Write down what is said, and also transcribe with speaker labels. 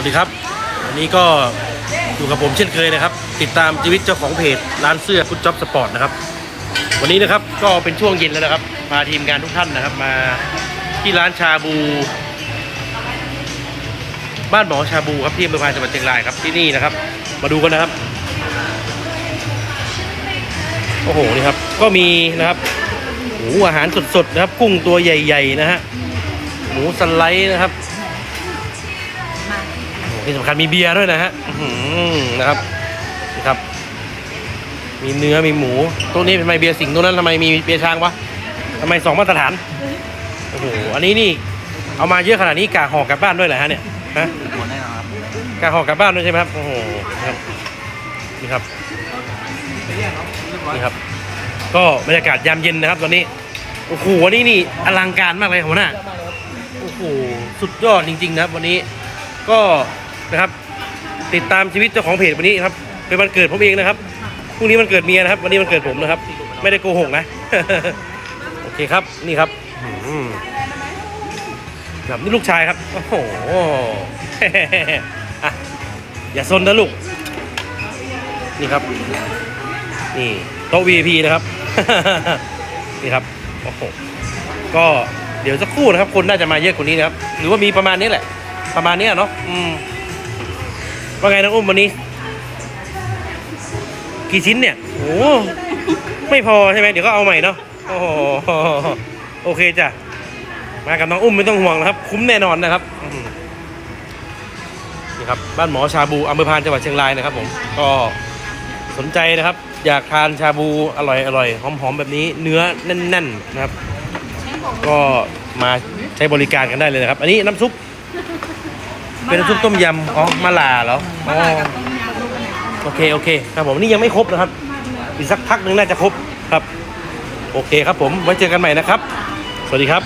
Speaker 1: วัสดีครับวันนี้ก็อยู่กับผมเช่นเคยนะครับ ติดตามชีวิตเจ้าของเพจร้านเสื้อฟุตจ็อบสปอร์ตนะครับ วันนี้นะครับก็เป็นช่วงเย็นแล้วนะครับพาทีมงานทุกท่านนะครับ มาที่ร้านชาบู บ้านหมอชาบูครับที่อำเภอพานจังหวัดเชียงรายครับที่นี่นะครับ มาดูกันนะครับ โอ้โหนี่ครับ ก็มีนะครับหมูอาหารสดๆนะครับ กุ้งตัวใหญ่ ๆ นะฮะหมูสไลด์นะครับ ที่สำคัญมีเบียร์ด้วยนะฮะนะครับนี่ครับ มีเนื้อมีหมูตัวนี้ทำไมเบียร์สิงห์ตัวนั้นทำไมมีเบียร์ช้างวะทำไมสองมาตรฐานโอ้โหอันนี้นี่ เอามาเยอะขนาดนี้กะห่อกลับบ้านด้วยเหรอฮะเนี่ยฮะกะห่อกลับบ้านด้วยใช่ไหมครับโอ้โหครับนี่ครับนี่ครับ ก็บรรยากาศยามเย็นนะครับตอนนี้โอ้โหวันนี้นี่อลังการมากเลยหัวหน้าโอ้โหสุดยอดจริง ๆ นะครับ วันนี้ก็ นะครับ ติดตามชีวิตเจ้าของเพจวันนี้ครับ เป็นวันเกิดผมเองนะครับพรุ่งนี้วันเกิดเมียนะครับ วันนี้วันเกิดผมนะครับ ไม่ได้โกหกนะ โอเคครับนี่ครับอืมครับนี่ลูกชายครับ โอ้โหอะอย่าซนนะลูก นี่ครับ นี่โต๊ะ VIP นะครับ นี่ครับ โอ้โห ก็เดี๋ยวสักครู่นะครับ คนน่าจะมาเยอะกว่านี้นะครับ หรือว่ามีประมาณนี้แหละ ประมาณนี้เนาะ อืม ว่าไงน้องอุ้มวันนี้ กี่ชิ้นเนี่ยโอ้ไม่พอใช่ไหมเดี๋ยวก็เอาใหม่เนาะโอ้โหโอเคจ้ะมากับน้องอุ้มไม่ต้องห่วงนะครับ คุ้มแน่นอนนะครับนี่ครับบ้านหมอชาบูอำเภอพานจังหวัดเชียงรายนะครับ ผมก็สนใจนะครับ อยากทานชาบูอร่อยอร่อยหอมๆแบบนี้ เนื้อแน่น ๆ นะครับ ก็มาใช้บริการกันได้เลยนะครับ อันนี้น้ำซุป เป็นน้ำซุปต้มยำอ๋อมะลาเหรออ๋อโอเคโอเคครับผมนี่ยังไม่ครบนะครับ อีกสักพักหนึ่งน่าจะครบครับ โอเคครับผมไว้เจอกันใหม่นะครับ สวัสดีครับ